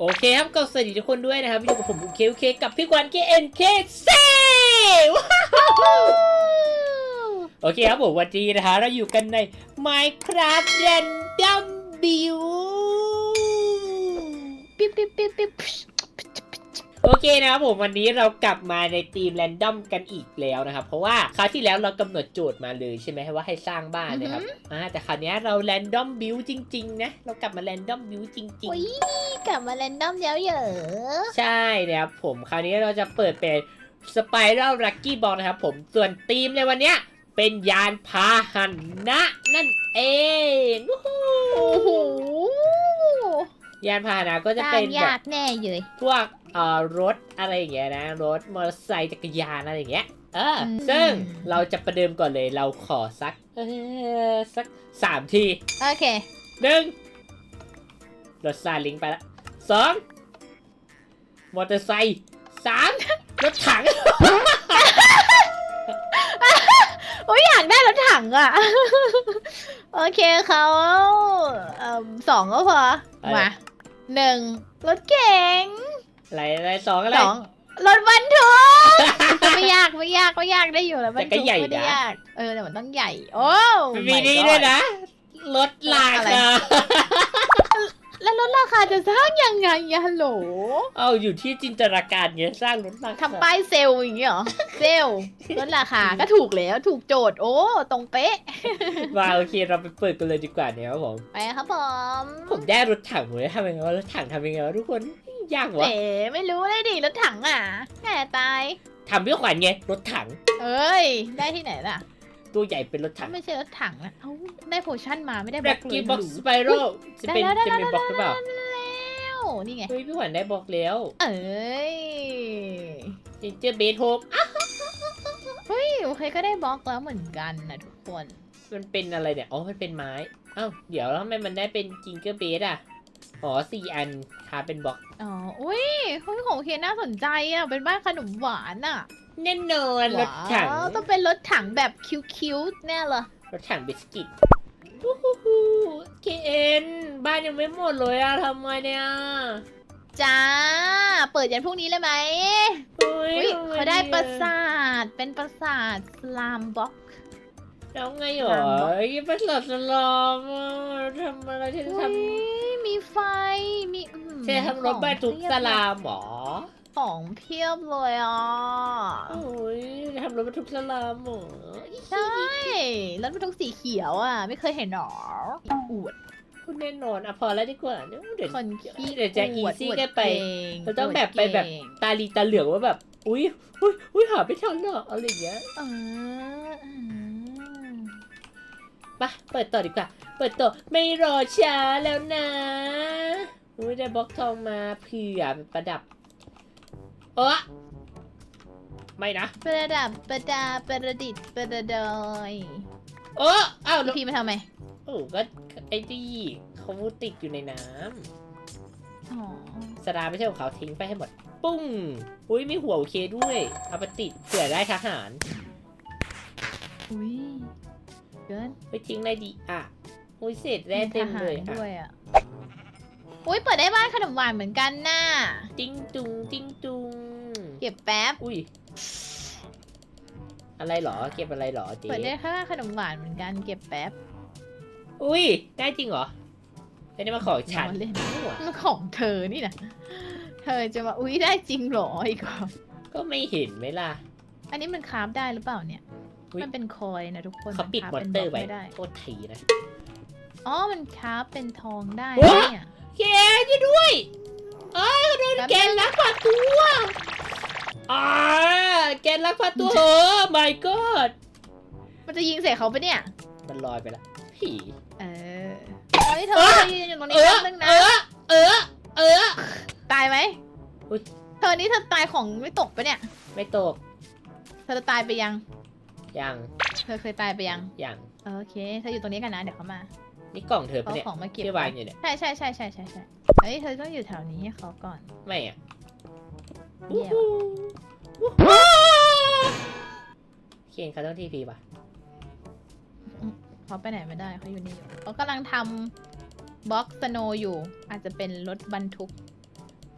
โอเคครับก็สวัสดีทุกคนด้วยนะครับอยู่กับผมเคเคกับพี่กวนเคเอ็นเคซีโอเคครับผมวันนี้นะฮะเราอยู่กันใน Minecraft Random View ปิ๊บปิ๊บปิ๊บปิ๊บ โอเคนะครับผมวันนี้เรากลับมาในทีมแรนดอมกันอีกแล้วนะครับ เพราะว่าคราวที่แล้วเรากำหนดโจทย์มาเลยใช่ไหมว่าให้สร้างบ้านนะครับอ่าแต่คราวนี้เราแรนดอมบิวจริงๆนะเรากลับมาแรนดอมบิวจริงอุ้ยกลับมาแรนดอมแล้วเหรอๆใช่นะครับผมคราวนี้เราจะเปิดเป็นสไปรัลลักกี้บอลนะครับผมส่วนทีมในวันเนี้ยเป็นยานพาหนะ นั่นเองวู้ฮู้โอ้โหยานพาหนะก็จะสร้าเป็งนแบยาบกแน่เลยพวกเอ่อรถอะไรอย่างเงี้ยนะ รถมอเตอร์ไซค์จักรยานอะไรอย่างเงี้ยเอออมซึ่งเราจะประเดิมก่อนเลยเราขอสักเออสักสามทีโอเคหนึ่งรถซาเลิงไปละสองมอเตอร์ไซค์สามรถถัง โอ้ยอยากได้รถถังอะ โอเคเขาเอ่มสองก็พอ อะไร มาหนึ่งรถเก๋ง อะไรอะไรสองอะไร สองรถบรรทุก ไม่ยากไม่ยากไม่ยากได้อยู่แล้วบรรแต่ก็ทุกใหญ่ไม่ได้นะ ยากเออแต่มันต้องใหญ่โอ้ มี my นี้ god ด้วยนะรถลากอะไรอะแล้วลดราคาจะสร้างยังไงอะฮัลโหลเอาอยู่ที่จินตนาการเงี้ยสร้างรถลากทำป้ายเซลล์อย่างเงี้ยเหรอ เซลล์ลดราคาก็ถูกแล้วถูกโจทย์โอ้ตรงเป๊ะมาโอเคเราไปเปิดกันเลยดีกว่าเนี่ยครับผม ไปครับผมผมได้รถถังเลยทำยังไงวะรถถังทำยังไงวะทุกคน ยากเอ๋วะไม่รู้เลยดิรถถังอะแง่ตายทำพี่ขวัญไงรถถัง เอ้ย ได้ที่ไหนล่ะ ตัวใหญ่เป็นรถถัถ้างไม่ใช่รถถังนะเอ้าได้โพชั่นมาไม่ได้บแบล็ล็อกกเลกี้ยบ็อกหรูสไปรัลจะเป็นได้แล้วจะเป็นบล็อกหรือเปล่าแล้วนี่ไง เฮ้ยพี่ขวัญได้บล็อกแล้วเอ้ยจินเจอร์เบสโฮมอะเฮ้ยโอเคก็ได้บล็อกแล้วเหมือนกันนะทุกคน มันเป็นอะไรเนี่ยอ๋อมันเป็นไม้อ้าวเดี๋ยวแล้วทำไมมันได้เป็นจิงเกอร์เบสอะ อ๋อสี่อันทาเป็นบล็อกอ๋อ อุ้ยเฮ้ยของโอเคน่าสนใจอะ เป็นบ้านขนมหวานอะแน่นอนรถถังว้าวต้องเป็นรถถังแบบคิ้วๆแน่เลยรถถังบิสกิตวู้ฮู้ฮู้เคเอ็นบ้านยังไม่หมดเลยอะทำไมเนี่ยจ้า เปิดยันพรุ่งนี้เลยไหมเฮ้ยอุ้ยทำไมเขาได้นี่ยปราสาท เป็นปราสาทสลามบ็อก แล้วไงหรอตามบล็อกไอ้ประหลาดสลามอะทำอะไรที่จะทอุ้ยมีไฟ มีอื้อหือำใช่ทำรถบรรทุกสลามหรอของเพียบเลยอะโอ้ยทำรถบรรทุกสลามหรอใช่รถบรรทุกสีเขียวอะ ไม่เคยเห็นหรออวดคุณแน่นอนอะพอแล้วดีกว่าเดี๋ยวเดี๋ยวคนขี้เดี๋ยวจะอีอวดซี่อวดกันไปก่เราต้องวดแบบไปแบบเก่งตาลีตาเหลืองว่าแบบ อุ้ยอุ้ยอุ้ยหาไม่ทันหรอกอะไรอย่างเงี้ยอ่าอ่า ไปเปิดต่อดีกว่า เปิดต่อไม่รอช้าแล้วนะอุ้ยได้บล็อกทองมาเผื่อเป็นประดับเออไม่นะประดับประดาประดิษฐ์ประดอยเอออ้าวแล้วพี่มาทำไมโอ้ก็ไอ้ที่เขาติดอยู่ในน้อ๋อำสดาไม่ใช่ของเขาทิ้งไปให้หมด ปุ้งอุ้ยมีหัวโอเคด้วยเอาไปติดเผื่อได้ทหารอุ้ย เกินไปทิ้งอะไรดีอะอุ้ยเศษแร่เต็มเลยทหารอะด้วยอะอุ้ยเปิดได้บ้านขนมหวานเหมือนกันน่ะติ้งตุงติ้งตุงเก็บแป๊บ อุ้ยอะไรเหรอ เก็บอะไรเหรอเจ๊เปิดได้ค่าขนมหวานเหมือนกันเก็บแป๊บอุ้ยได้จริงเหรอไม่ได้มาขอฉันล้อเล่นหัวมันของเธอนี่นะเธอจะมาอุ้ยได้จริงเหรออีกเหรอก็ไม่เห็นไหมล่ะ อันนี้มันคราฟได้หรือเปล่าเนี่ย อุ๊ยมันเป็นคอยนะทุกคนเขาปิดครฟมอนป็เตอร์บล็ไว้กม่ได้โทษทีนะ อ๋อ มันคราฟเป็นทองได้โอ๊ย เนี่ย แกช่วยด้วยเอ้ยโดนแกนลักพาตัวอ่าแกนลักพาตัวเออ my god มันจะยิงใส่เขาปะเนี่ย มันลอยไปละผีเออเฮ้ยเธอเออเธอยืนอยู่ตรงเอนี้อแป๊บนึงเอนะ อเออเออ ตายไหมอุ๊ย เธอนี่เธอตายของไม่ตกปะเนี่ย ไม่ตก เธอจะตายไปยัง ยังเธอเคยตายไปยัง ยังโอเคเธออยู่ตรงนี้กันนะ เดี๋ยวเขามานี่กล่องเธอเขาปะเนี่ยของมาเก็บที่วางอยู่เนี่ย ใช่ใช่ใช่ใช่ใช่ใช่เฮ้ยเธอต้องอยู่แถวนี้ให้เขาก่อน ไม่อะเยี่ยม วู้ฮู้เขียนเขาต้องทีพีป่ะ เขาไปไหนไม่ได้เขาอยู่นี่อยู่เขากำลังทำบล็อกสโนอยู่ อาจจะเป็นรถบรรทุก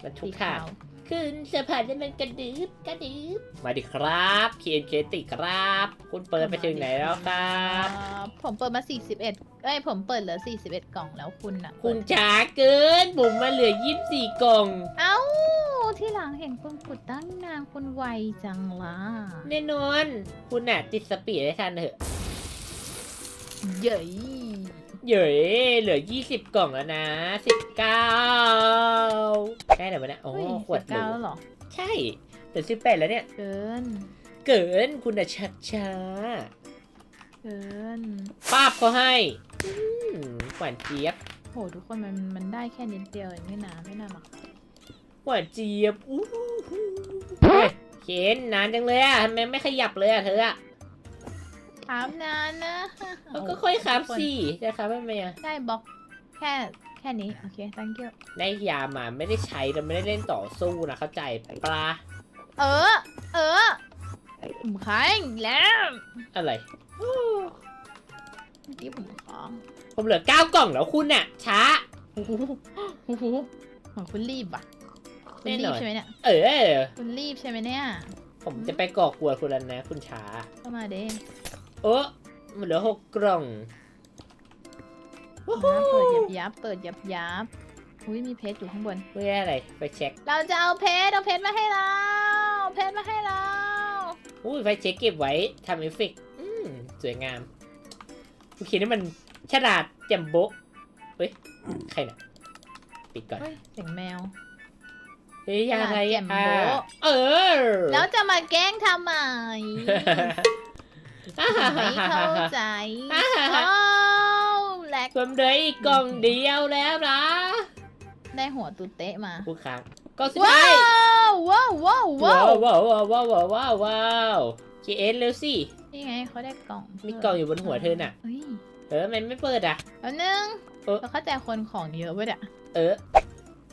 มันทุสีกค่ะขาว ขึ้นสะพานแล้วมันกระดึบกระดึบมาดิครับเคียนเคติครับ คุณเปิดไปถึงไหนแล้วครับ อ่าผมเปิดมา 41เอ้ยผมเปิดเหลือ 41 กล่องแล้วคุณอะคุณช้าเกินผมมาเหลือยี่สิบสี่กล่อง เอ้า ที่หลังเห็นคุณขุดตั้งนานคุณไวจังล่ะแน่นอน คุณน่ะติดสปีดได้ทันเถอะ เย้ย เย้ยเหลือยี่สิบกล่องแล้วนะสิบเก้าได้เดี๋ยวมันนะโอ้เฮ้ยขวดหเก้ารูแล้วเหรอ ใช่เหลือสิบแปดแล้วเนี่ย เกิน เกินคุณน่ะชัดช้าเกินป้าบเขาให้อืมหวานเจี๊ยบโหทุกคนมันมันได้แค่นิดเดียวเองไม่นานไม่นานหรอกหวานเจี๊ยบอู้หูเฮ้ยเคนนานจังเลยอะทำไมไม่ขยับเลยอะเธออะถามนานนะเอาก็ค่อยครับสิจะครับทำไมอะได้บล็อกแค่แค่นี้ โอเค thank you ได้ยามาไม่ได้ใช้เราไม่ได้เล่นต่อสู้นะเข้าใจปลาเออ เออผมค้างอีกแล้วอะไรเมื่อกี้ผมค้างผมเหลือเก้ากล่องแล้วคุณน่ะ ช้าโอ้โหโอ้โหเหมือนคุณรีบอะคุณแน่นรีอบนใช่ไหมเนี่ยเออ คุณรีบใช่ไหมเนี่ย ผมจะไปก่อกวนคุณแล้วนะ คุณช้าเข้ามาเด้ โอ้มันเหลือหกกล่องอ่าเปิดยับยับเปิดยับยับอุ้ยมีเพชรอยู่ข้างบนเพื่ออะไรไปเช็ค เราจะเอาเพชรเอาเพชรมาให้เราเอาเพชรมาให้เราอุ้ยไฟเช็คเก็บไว้ทำเอฟเฟกต์อืมสวยงามโอเคนี่มันฉลาดแจ่มโบ๊ะเฮ้ยใครน่ะปิดก่อนเฮ้ยเสียงแมวเฮ้ยยาอะไรฉลาดแจ่อะมโบ๊ะเออ แล้วจะมาแกล้งทำไมอ่าฮ่าฮ่า ไม่เข้าใจอ่าฮ่าฮ่าอ้แหลกผมเหลืออีกกล่องเดียวแล้วนะได้หัวตุเตะมาผู้ค้างก็สุดว้าท้ายวว้าวว้าวว้าว้าววว้าวว้าวว้าวว้าวว้าวเคเอสเร็วสินี่ไงเขาได้กล่องมีกล่องอยู่บนหัวเธอน่ะ เฮ้ยเออมันไม่เปิดอะแล้วนึงเออ เราเข้าใจคนของเยอะเว้ยอะเออ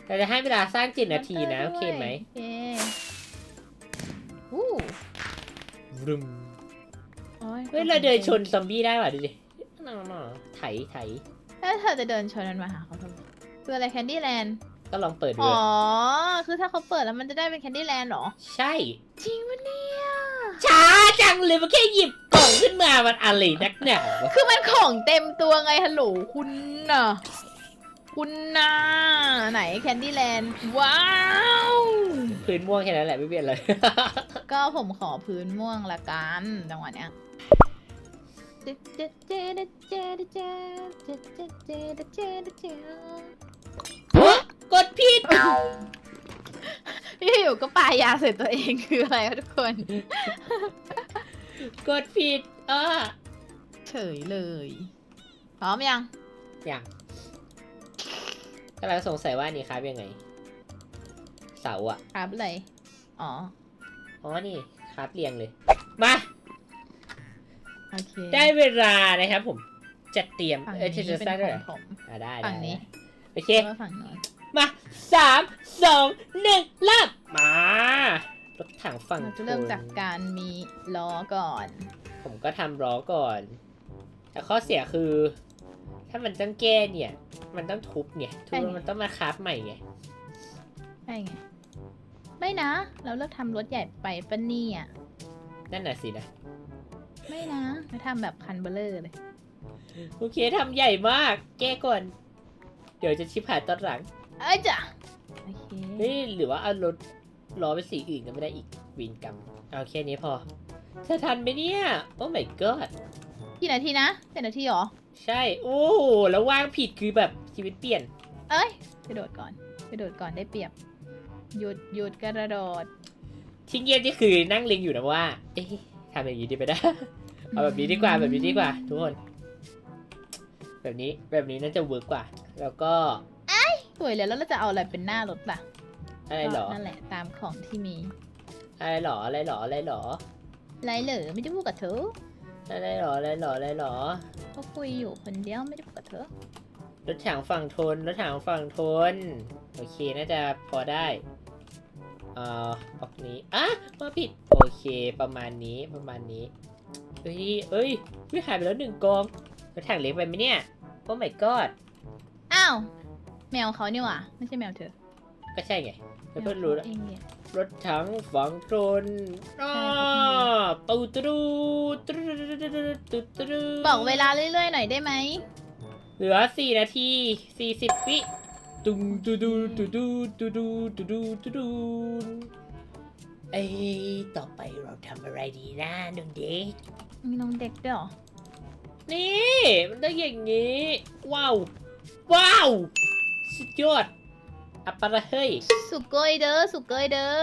เราจะให้เวลาสร้างเจ็ดนาทีนะ โอเคไหมโอเคอู้ วรึม เฮ้ยเราเดินชนซอมบี้ได้ว่ะดูดิน่าๆไถไถแล้วเธอจะเดินชนมันมาหาเขาทำไมคืออะไรแคนดี้แลนด์ก็ลองเปิดดูอ๋อ คือถ้าเขาเปิดแล้วมันจะได้เป็นแคนดี้แลนด์หรอ ใช่ จริงปะเนี่ยช้าจังเลยมันแค่หยิบกล่องขึ้นมามันอะไรนักหนาวะคือมันของเต็มตัวไงฮัลโหลคุณน่ะคุณน่ะไหนแคนดี้แลนด์ว้าวพื้นม่วงแค่นั้นแหละไม่เปลี่ยนเลย ก็ผมขอพื้นม่วงละกันจังหวะเนี้ยพี่ กดผิดอยู่ก็ปายาใส่ตัวเองคืออะไรวะทุกคน กดผิด เออ เฉยเลย พร้อมยัง อย่างกำลังสงสัยว่านี่ครับยังไง เสาอะครับเลย อ๋อ อ๋อ นี่ครับเรียงเลย มา โอเคได้เวลานะครับผมจะเตรียมฝั่งเอ้ยนี้จะเป็สร้างนด้วยขเหรอองผม อ่าได้ฝั่งได้นี้โอเค แล้วก็ฝั่งโน้นมาสามสองหนึ่งเริ่มมารถถังฝั่งเราจะเริ่มจากทนการมีล้อก่อน ผมก็ทำล้อก่อน แต่ข้อเสียคือ ถ้ามันต้องแก้เนี่ย มันต้องทุบเนี่ยทุบแล้วมันต้องมาคราฟใหม่ไงใช่ไง ไม่นะ เราเลิกทำรถใหญ่ไปปะเนี่ยนั่นน่ะสินะ ไม่นะเราทำแบบคันเบลเลอร์เลย โอเคทำใหญ่มาก แก้ก่อน เดี๋ยวจะชิบหายตอนหลัง เอ้ยจ้ะโอเคเฮ้ยหรือว่าเอารถล้อไปสีอื่นก็ไม่ได้อีกวินกรรมเอาแค่นี้พอจะทันไหมเนี่ย โอ้ my god กี่นาทีนะเจ็ดนาทีเหรอ ใช่ โอ้โหแล้ววางผิดคือแบบชีวิตเปลี่ยน เอ้ยกระโดดก่อนกระโดดก่อนได้เปรียบ หยุดหยุดกระโดดที่เงียบนี่คือนั่งเล็งอยู่นะว่า เอ๊ะทำอย่างนี้ดีไปได้ เอาแบบนี้ดีกว่าแบบนี้ดีกว่า ทุกคน แบบนี้แบบนี้น่าจะเวิร์กกว่า แล้วก็สวยเลยแล้วเราจะเอาอะไรเป็นหน้ารถล่ะอะไรหรอก็นั่นแหละตามของที่มี อะไรหรออะไรหรออะไรหรอไรเหรอไม่ได้พูดกับเธออะไรหรออะไรหรออะไรหรอก็คุยอยู่คนเดียวไม่ได้พูดกับเธอรถถังฝั่งทนรถถังฝั่งทนโอเคน่าจะพอได้เอ่อออกนี้อะมาผิดโอเคประมาณนี้ประมาณนี้ เอ้ยเอ้ยวิหายไปแล้วหนึ่งกองรถถังเล็กไปไหมเนี่ย โอ้ my god อ้าว แมวเขานี่หว่าไม่ใช่แมวเธอก็ใช่ไงแล้วเพิ่งรู้แล้วเองเนี่ย รถถังฝังตนอ้าตูตรูตรูตูตรูบอกเวลาเรื่อยๆหน่อยได้ไหมเหลือสี่นาทีสี่สิบวิตุงตูดูตูดูตูดูตูดูตูดูเอ้ยต่อไปเราทำอะไรดีนะหนึ่งเด็ก มีน้องเด็กด้วยเหรอ นี่ มันต้องอย่างนี้ ว้าว ว้าว สุดยอด อัปปะระเฮ้ย สุกโกยเด้อ สุกโกยเด้อ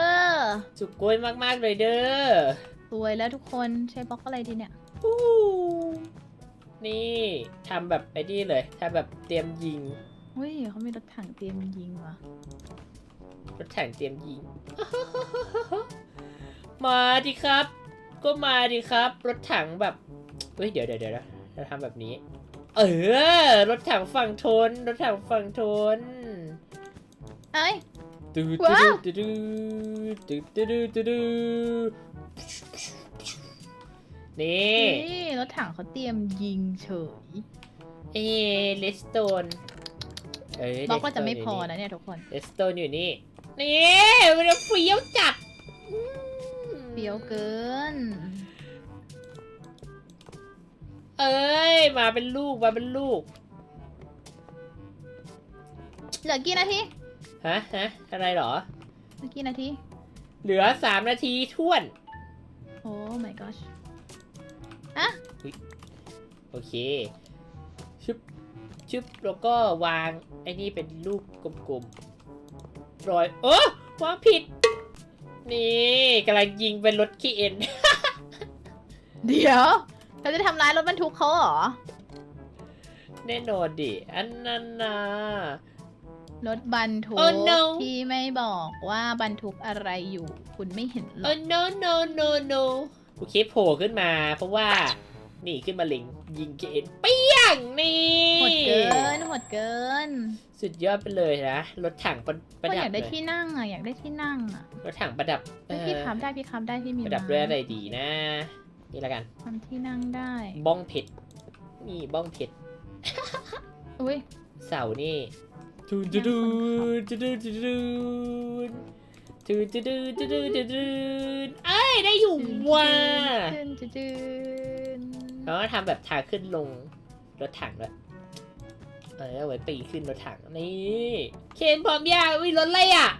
สุดโกยมากๆเลยเด้อสวยแล้วทุกคนใช้บล็อกอะไรดีเนี่ย อู้นี่ทำแบบไอ้นี่เลยทำแบบเตรียมยิง เฮ้ยเขามีรถถังเตรียมยิงว่ะ รถถังเตรียมยิง มาดิครับ ก็มาดิครับ รถถังแบบเฮ้ยเดี๋ยวเดี๋ยวเดี๋ยวนะเราทำแบบนี้ เออ รถถังฝั่งทน รถถังฝั่งทนเอ้ยดูว้าวดูดูดูดูดูดูดูนี่นี่รถถังเขาเตรียมยิงเฉย เอเลสโตนเอ้ยบล็อกก็จะไม่พอนะเนี่ยทุกคนเลสโตนอยู่นี่ นี่มันเฟี้ยวจัดอืม เปรี้ยวเกิน เอ้ย มาเป็นลูก มาเป็นลูก เหลือกี่นาทีฮะฮะอะไรเหรอ เหลือกี่นาที เหลือสามนาทีท้วน โอ้ my gosh โอเค ชึบ ชึบ แล้วก็วาง ไอ้นี่เป็นลูกกลมๆรอยโอ้วางผิด นี่กำลังยิงเป็นรถขี้เอ็น เดี๋ยวเราจะทำร้ายรถบรรทุกเขาเหรอ แน่นอนดิ อันนั้นนะ รถบรรทุก Oh no ที่ไม่บอกว่าบรรทุกอะไรอยู่ คุณไม่เห็นหรโอ้อก no no no no โอเคโผล่ขึ้นมา เพราะว่า นี่ขึ้นมาเล็งยิงเกนเปี้ ยงนี่หดเกินหดเกินสุดยอดไปเลยนะรถถังประประก็ดัอบยากได้เลยที่นั่งอะอยากได้ที่นั่งอะรถถังประดับเฮ้ยเอ่อพี่คับได้พี่คับได้พี่มีประดับม้าด้วยอะไรดีนะ นี่ละกัน ทำที่นั่งได้ บ้องเพชรนี่บ้องเพชรอุ้ย เสานี่ทูนทูดูนทูดูนทูดูนทูนทูดูนทูดูนทูดูนเอ้ยได้อยู่ว่ะจืนจืนจืนแล้วก็ทำแบบทางขึ้นลง รถถังด้วยเออเอาไว้ปีนขึ้นรถถังนี่เคนพร้อมยังวิรถอะไรอะ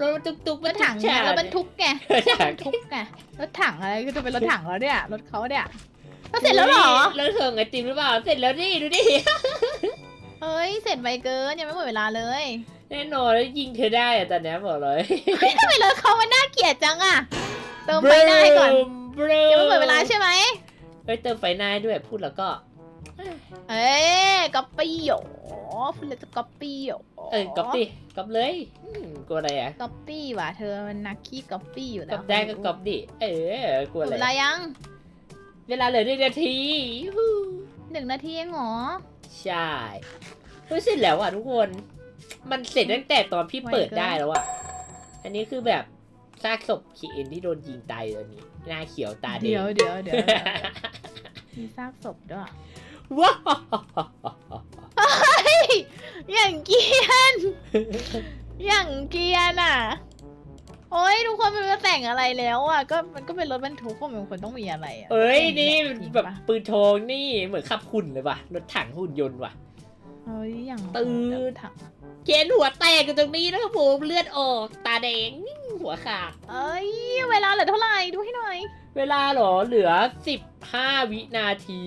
รถตุกตุกรถถังไงรถบรรทุกไงรถถังบรรทุกไงรถถังอะไรก็จะเป็นรถถังแล้วเนี่ยรถเขาเนี่ยก็เสร็จแล้วเหรอรถเถิงไอติมหรือเปล่าเสร็จแล้วนี่ดูดิเฮ้ยเสร็จไวเกินยังไม่หมดเวลาเลย แน่นอนแล้วยิงเธอได้อะตอนเนี้ยบอกเลยเฮ้ยทำไมรถเขามันน่าเกลียดจังอะเติมไฟหน้าให้ก่อนบรูยังไม่หมดเวลาใช่ไหมเฮ้ยเติมไฟหน้าให้ด้วยพูดแล้วก็ เอ้ยก๊อปปี้โหพูดเลยจะก๊อปปี้โหเออก๊อปดิก๊อปเลยอืมกลัวอะไรอะก๊อปปี้ว่ะเธอมันนักขี้ก๊อปปี้อยู่แล้ก๊วอปได้ก็ก๊อปดิ เออกลัวหมอะดไรเวลายัง เวลาเหลือหนึ่งนาทียูฮูหนึ่งนาทีเองเหรอ ใช่เฮ้ยเสร็จแล้วอะทุกคน มันเสร็จตั้งแต่ตอนพี่เปิดได้แล้วอะ อันนี้คือแบบซากศพคีเอ็นที่โดนยิงตายอยู่ตอนนี้ หน้าเขียวตาแดงเดี๋ยวเดี๋ยวเดี๋ยวเดี๋ยวมีซากศพด้วย ว้าวเฮ้ยอย่างเกรียน อย่างเกรียนอะ โอ้ยทุกคนไม่รู้จะแต่งอะไรแล้วอะ ก็มันก็เป็นรถบรรทุกก็มันควรต้องมีอะไรอะเอ้ยแต่งนี่จริงแบบปะปืนทองนี่เหมือนขับหุ่นเลยว่ะรถถังหุ่นยนต์ว่ะเฮ้ยอย่างตื่นโหดอะถังเกณฑ์หัวแตกอยู่ตรงนี้นะครับผมเลือดออกตาแดงหัวขาดเอ้ยเวลาเหลือเท่าไหร่ดูให้หน่อย เวลาเหรอเหลือ15วินาที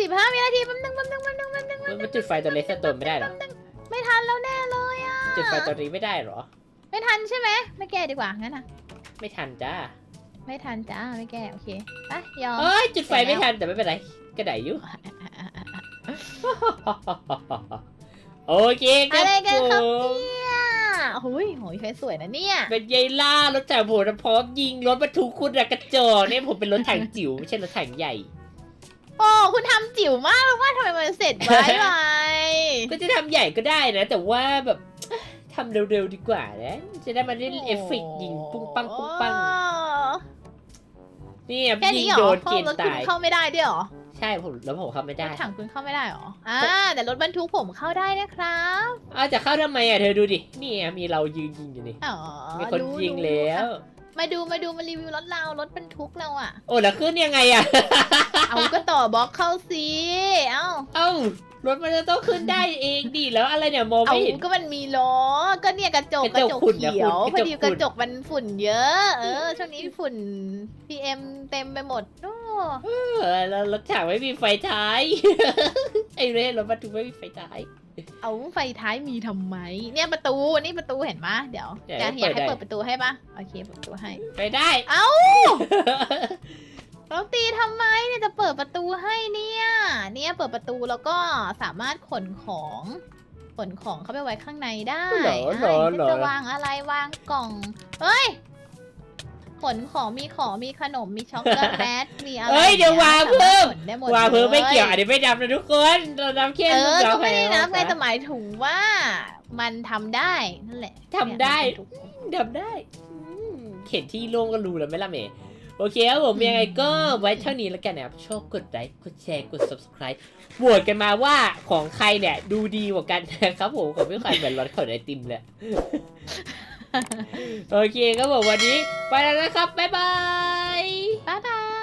สิบห้าวินาทีแป๊บนึงแป๊บนึงแป๊บนึงแป๊บนึงมันจุดไฟตัวเลสโตนไม่ได้เหรอไม่ทันแล้วแน่เลยอะจุดไฟตัวนี้ไม่ได้เหรอ ไม่ทันใช่ไหมไม่แก้ดีกว่างั้นอะ ไม่ทันจ้า ไม่ทันจ้าไม่แก้โอเคไปยอมเอ้ยจุดไฟไม่ทันแต่ไม่เป็นไรกระไดอยู่โอเคครัอะไรบกันผครับมเนี่ยโอ้ยโหยเฟซสวยนะเนี่ย เป็นยายล่ารถถังผมพร้อมยิงรถบรรทุกคุณอะกระจอกเนี่ยผมเป็นรถถังจิ๋วไม่ใช่รถถังใหญ่ โอ้คุณทำจิ๋วมากเลยว่าทำไมมันเสร็จไว้ไวก็จะทำใหญ่ก็ได้นะ แต่ว่าแบบทำเร็วๆดีกว่านะ จะได้มาเล่นเอฟเฟกต์ยิงปุ้งปังปุ้งปังโอ้นี่อะแค่ยินี้งเหรโดอนเกเข้าณรถฑ์คุณตาย เข้าไม่ได้ด้วยเหรอใใช่ผมแล้วผมเข้าไม่รได้ถถังคุณเข้าไม่ได้เหรออ่าแต่รถบรรทุกผมเข้าได้นะครับเอาจะเข้าทำไมอะเธอดูดินี่ไงมีเรายืนยิงอยู่นี่ อ๋อมีคนรู้ยิงรู้แล้ว อะ มาดูมาดูมารีวิวรถเรารถบรรทุกเราอะ โอ้แล้วขึ้นยังไงอะ เอาก็ต่อบล็อกเข้าสิเอ้าเอ้ารถมันจะต้องขึ้นได้เองดิแล้วอะไรเนี่ยมองเอาไม่เห็น ก็มันมีล้อก็เนี่ยกระจกกกระระจจกกฝุ่นนะเขียวคุณพอดีกระจกฝุ่นกระจกมันฝุ่นเยอะ เออช่วงนี้ฝุ่น PM เต็มไปหมดโอ้เออแล้วรถถังไม่มีไฟท้าย ไอ้เร่รถบรรทุกไม่มีไฟท้าย เอาไฟท้ายมีทำไม เนี่ยประตูนี่ประตูเห็นปะเดี๋ยวเดี๋ยวอยากอยากให้เปิเปิดดได้ประตูให้ปะโอเคเปิดประตูให้ ไปได้ เอ้าเราตีทำไมเนี่ยจะเปิดประตูให้เนี่ย เนี่ยเปิดประตูแล้วก็สามารถขนของขนของเข้าไปไว้ข้างในได้เหรอเหรออะเหรอจะวางอะไรวางกล่อง เฮ้ย ขนของมีของมีขนมมีช็อกโกแลตมีอะไรเฮ้ยเดี๋ยววางเพิ่ม สรถขนได้หมดวางเพิ่มไม่ลเกี่ยวอันนี้ไม่ดำนะทุกคนเราดำแค่เออลูก็กไม่ได้เรานับไงแค่แต่หมายถึงว่า มันทำได้นั่นแหละทำได้ เนี่ยมันเป็นทุกดำได้อืมเข็นที่โล่งก็รู้แล้วไหมล่ะเมย์โอเคครับผมยังไงก็ไว้เท่านี้แล้วกันนะครับชอบกดไลค์กดแชร์กด subscribe โหวตกันมาว่าของใครเนี่ย ดูดีกว่ากันนะครับผมของพี่ขวัญเหมือนรถขนไอติมเลย โอเคก็บอกวันนี้ ไปแล้วนะครับ บ๊ายบาย บ๊ายบาย